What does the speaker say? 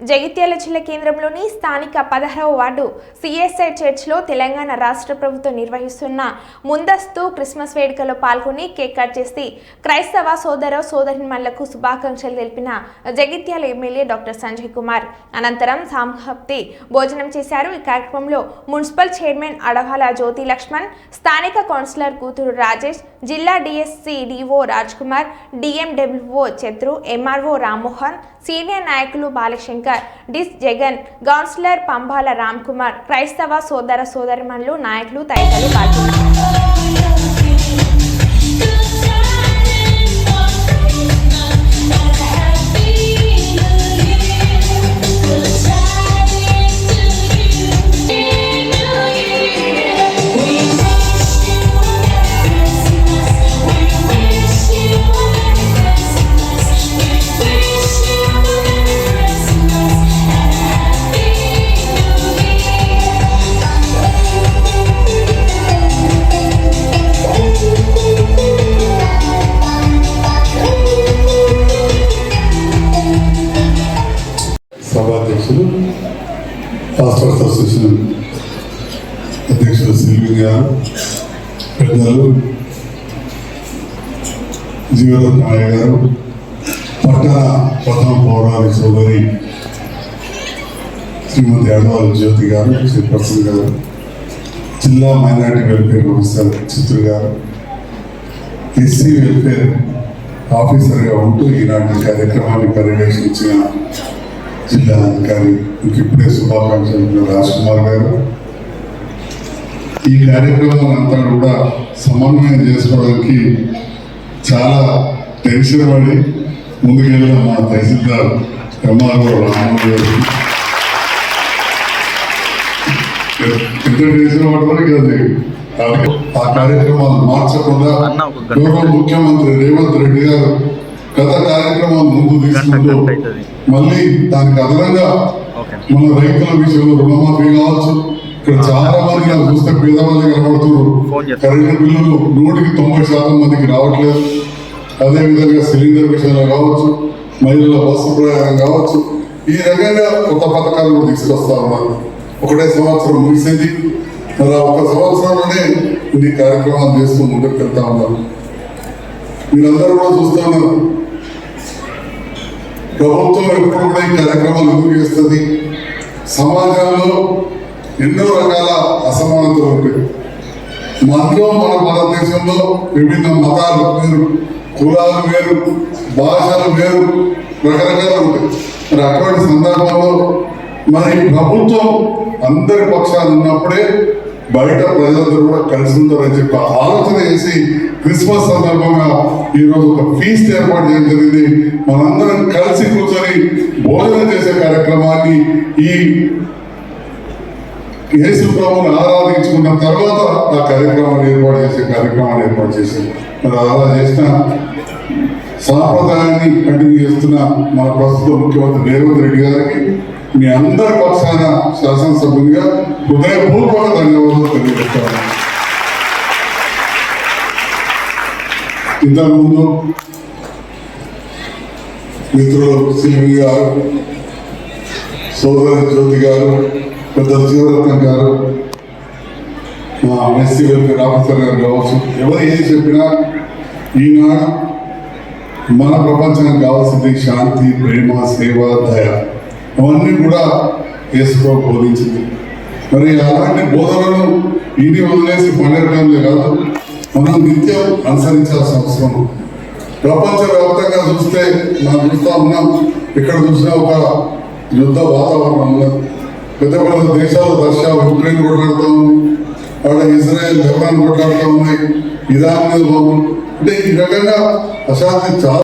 జగిత్యాల జిల్లా కేంద్రంలోని స్థానిక పదహారవ వార్డు సిఎస్ఐ చర్చ్లో తెలంగాణ రాష్ట్ర ప్రభుత్వం నిర్వహిస్తున్న ముందస్తు క్రిస్మస్ వేడుకలో పాల్గొని కేక్ కట్ చేసి క్రైస్తవ సోదర సోదరిమణులకు శుభాకాంక్షలు తెలిపిన జగిత్యాల ఎమ్మెల్యే డాక్టర్ సంజయ్ కుమార్. అనంతరం సాంహప్తి భోజనం చేశారు. ఈ కార్యక్రమంలో మున్సిపల్ చైర్మన్ అడవాల జ్యోతి లక్ష్మణ్ స్థానిక కౌన్సిలర్ కూతురు రాజేష్ జిల్లా DSC DO Raj Kumar DMWO Chatru MRO Rammohan senior నాయకులు బాలశంకర్ డిస్ జగన్ కౌన్సిలర్ పంబాల రామ్ కుమార్ క్రైస్తవ సోదర సోదరిమణులు నాయకులు తదితరులు పాల్గొన్నారు. పాస్టర్స్ అసోసియేషన్ అధ్యక్షుడు సిల్వి గారు పెద్దలు జీవరత్నాయ గారు పట్టణ ప్రథమ పౌరాణి సోదరి శ్రీమతి అడవాల జ్యోతి గారు శ్రీ ప్రసన్న గారు జిల్లా మైనారిటీ వెల్ఫేర్ ఆఫీసర్ చిత్ర గారు ఎస్సీ వెల్ఫేర్ ఆఫీసర్గా ఉంటూ ఈనాటి కార్యక్రమాన్ని పర్యవేక్షించిన జిల్లా అధికారి ఇప్పుడే శుభాకాంక్షలు రాజ్ కుమార్ గారు. ఈ కార్యక్రమం అంతా కూడా సమన్వయం చేసుకోవడానికి చాలా టెన్షన్ పడి ముందుకెళ్ళిన మా తహసీల్దార్ ఎంఆర్ఓ రామన్ గారు. ఎంత టెన్షన్ పడతారు కదా ఆ కార్యక్రమాలు మార్చకుండా గౌరవ ముఖ్యమంత్రి రేవంత్ రెడ్డి గారు గత కార్యక్రమాలు ముందు తీసుకుంటూ మళ్ళీ దానికి అదనంగా మన రైతుల విషయంలో రుణమాఫీ కావచ్చు. ఇక్కడ చాలా మంది నాకు చూస్తే పేదవాళ్ళు కనబడుతున్నారు. కరెంటు బిల్లులు నూటికి తొంభై శాతం మందికి రావట్లేదు. అదే విధంగా సిలిండర్ విషయంలో కావచ్చు మహిళల బస్సు ప్రయాణం కావచ్చు. ఈ రకంగా కొత్త పథకాలు తీసుకొస్తా ఉన్నారు. ఒకటే సంవత్సరం ముగిసింది. మరి ఒక సంవత్సరంలోనే ఇన్ని కార్యక్రమాలు చేస్తూ ముందుకు వెళ్తా ఉన్నారు. మీరందరూ కూడా చూస్తా ఉన్నారు. ప్రభుత్వం ఎప్పుడు కూడా ఈ కార్యక్రమాలు ఎందుకు సమాజంలో ఎన్నో రకాల అసమానతలు ఉంటాయి మనలో మన భారతదేశంలో విభిన్న మతాలు వేరు కులాలు వేరు భాషలు వేరు రకరకాలు ఉంటాయి. మరి అటువంటి సందర్భంలో మరి ప్రభుత్వం అందరి పక్షాలు ఉన్నప్పుడే బయట ప్రజలందరూ కూడా కలిసి ఉంటారని చెప్పి ఆలోచన చేసి క్రిస్మస్ సందర్భంగా ఈరోజు ఒక ఫీస్ట్ ఏర్పాటు చేయడం జరిగింది. మనందరం కలిసి కూర్చొని భోజనం చేసే కార్యక్రమాన్ని ఈ యేసు ప్రభువుని ఆరాధించుకున్న తర్వాత ఆ కార్యక్రమాన్ని ఏర్పాటు చేసే కార్యక్రమాన్ని ఏర్పాటు చేశారు. మరి అలా చేసిన సాంప్రదాయాన్ని కంటిన్యూ చేస్తున్న మన ప్రస్తుత ముఖ్యమంత్రి రేవంత్ రెడ్డి గారికి మీ అందరి పక్షాన శాసనసభ్యునిగా హృదయపూర్వక ధన్యవాదాలు తెలియజేస్తాను. ఇంతకుముందు మిత్రులు సివి గారు సోదరి జ్యోతి గారు పెద్ద జీవరత్నం గారు మా ఎస్సీ వెల్ఫేర్ ఆఫీసర్ గారు కావచ్చు ఎవరు ఏది చెప్పినా ఈనాడు మన ప్రపంచానికి కావాల్సింది శాంతి ప్రేమ సేవ దయ. అవన్నీ కూడా యేసుకో బోధించింది. మరి అలాంటి బోధనలను ఇది వదిలేసి పండగడంలో కాదు మనం నిత్యం అనుసరించాల్సిన అవసరం. ప్రపంచవ్యాప్తంగా చూస్తే మనం చూస్తా ఉన్నాం ఇక్కడ చూసినా ఒక యుద్ధ వాతావరణం ఉన్నది పెద్ద పెద్ద దేశాలు రష్యా ఉక్రెయిన్ కొట్లాడుతూ ఉంది. అక్కడ ఇజ్రాయెల్ లెబనాన్ కొట్లాడుతూ ఉన్నాయి ఇరాన్ మీద అంటే ఈ రకంగా అశాంతి చాలా